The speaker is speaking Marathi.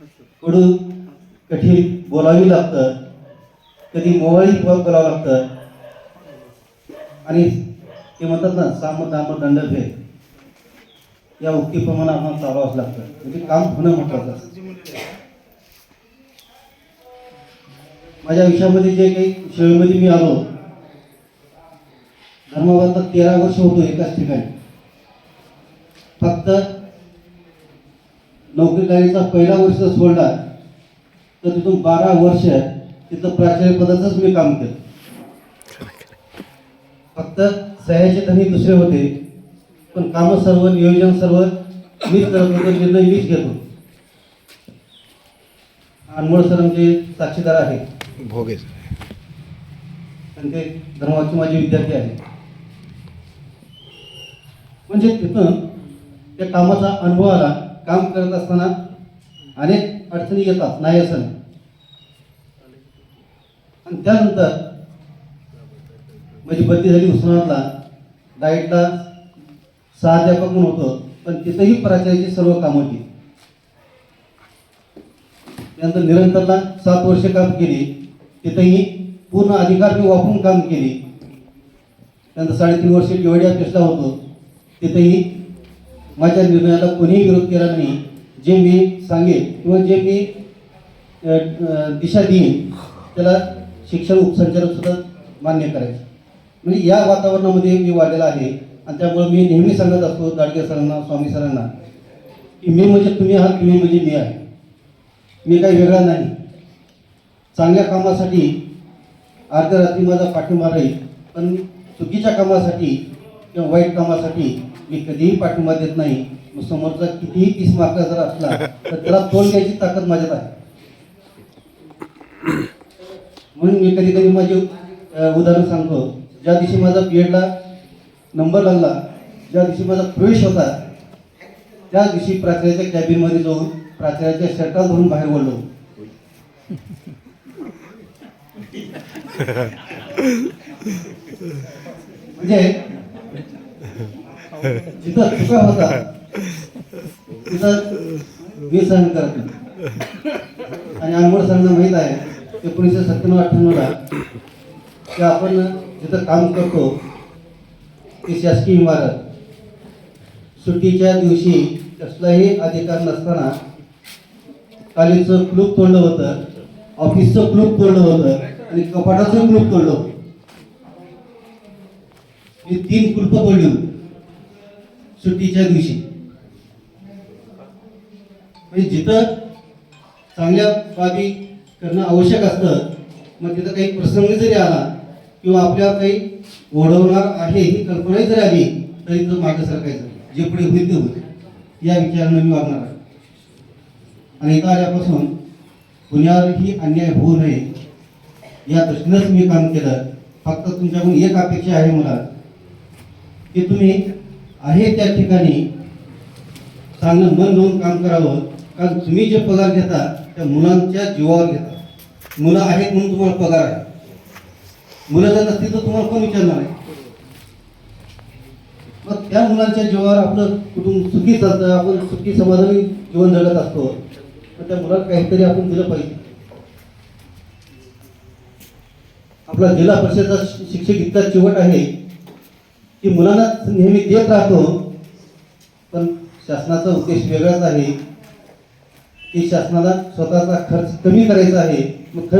कडू कठीण बोलावी लागतं. कधी मोबाईल बोलावं लागतं. आणि ते म्हणतात ना साम दाम दंड भेद. या उक्तीप्रमाणे आम्हाला चालवावंच लागतं. म्हणजे काम होणं म्हटलं माझ्या आयुष्यामध्ये जे काही शेळीमध्ये मी आलो धर्माबाद तेरा वर्ष होतो एकाच ठिकाणी. फक्त नोकरी लागण्याचा पहिला वर्ष जर सोडला तर तिथून बारा वर्ष तिथं प्राचार्य पदाचंच मी काम केलं. फक्त सह्याचे धनी दुसरे होते पण कामं सर्व नियोजन सर्व मीच करत होतो निर्णय मीच घेतो अनमोल सर आमचे साक्षीदार आहे. भोगे ते धर्माचे माझे विद्यार्थी आहेत. म्हणजे तिथून त्या कामाचा अनुभव आला. काम करत असताना अनेक अडचणी येतात नाही असं आणि त्यानंतर माझी बदली झाली उस्मानातला डाईटला सहाध्यापक म्हणून होतो पण तिथंही प्राचार्याची सर्व कामं होती. त्यानंतर निरंतरला सात वर्ष काम केली. तिथंही पूर्ण अधिकार मी वापरून काम केली. त्यानंतर साडेतीन वर्ष केवडिया पेशला होतो. तिथेही माझ्या निर्णयाला कोणीही विरोध केला नाही. जे मी सांगेन किंवा जे मी दिशा देईन त्याला शिक्षण उपसंचालक सुद्धा मान्य करायचे. म्हणजे या वातावरणामध्ये मी वाढलेला आहे आणि त्यामुळे मी नेहमी सांगत असतो गाडगे सरांना स्वामी सरांना की मी म्हणजे तुम्ही आहात तुम्ही म्हणजे मी आहे. मी काही वेगळा नाही. चांगल्या कामासाठी अर्ध्या रात्री माझा पाठिंबा राहील पण चुकीच्या कामासाठी किंवा वाईट कामासाठी मी कधीही पाठिंबा देत नाही मग समोरचा कितीही तीस मार्क जर असला तर त्याला तोल द्यायची ताकद माझ्यात आहे. म्हणून मी कधी कधी माझे उदाहरण सांगतो. ज्या दिवशी माझा बी एडला नंबर लागला ज्या दिवशी माझा प्रवेश होता त्या दिवशी प्राचार्याच्या कॅबिनमध्ये जाऊन प्राचार्याच्या शर्टात धरून बाहेर बोललो म्हणजे जिथं चुका होता तिथं मी सहन करत आणि अनमोल सरांना माहीत आहे एकोणीसशे सत्त्याण्णव अठ्ठ्याण्णवला की आपण जिथं काम करतो ती शासकीय इमारत सुट्टीच्या दिवशी कसलाही अधिकार नसताना कालीचं क्लूप तोडलं होतं. ऑफिसचं क्लूप तोडलं होतं आणि कपाटाचं क्लूब तोडलं होतं. तीन कुलप तोडली होती. सुट्टीच्या दिवशी. म्हणजे जिथं चांगल्या बाबी करणं आवश्यक असतं मग तिथं काही प्रसंग जरी आला किंवा आपल्या काही ओढवणार आहे ही कल्पनाही जरी आली तरी तो मागे सरकायचं. जे पुढे होईल ते होईल. या विचारानं मी वागणार आहे. आणि इथं आल्यापासून कुणावरही अन्याय होऊ नये या दृष्टीनंच मी काम केलं. फक्त तुमच्याकडून एक अपेक्षा आहे मला की तुम्ही आहे त्या ठिकाणी चांगलं मन लावून काम करावं. कारण तुम्ही जे पगार घेता त्या मुलांच्या जीवावर घेता. मुलं आहेत म्हणून तुम्हाला पगार आहे. मुलं जर नसतील तर तुम्हाला कोण विचारणार आहे? मग त्या मुलांच्या जीवावर आपलं कुटुंब सुखी चालतं आपण सुखी समाधानी जीवन जगत असतो. तर त्या मुलाला काहीतरी आपण दिलं पाहिजे. आपला जिल्हा परिषदचा शिक्षक इतका चिवट आहे. की मुलांना नेहमी देत राहतो पण शासनाचा उद्देश वेगळाच आहे. की शासनाला स्वतःचा खर्च कमी करायचा आहे. मग ख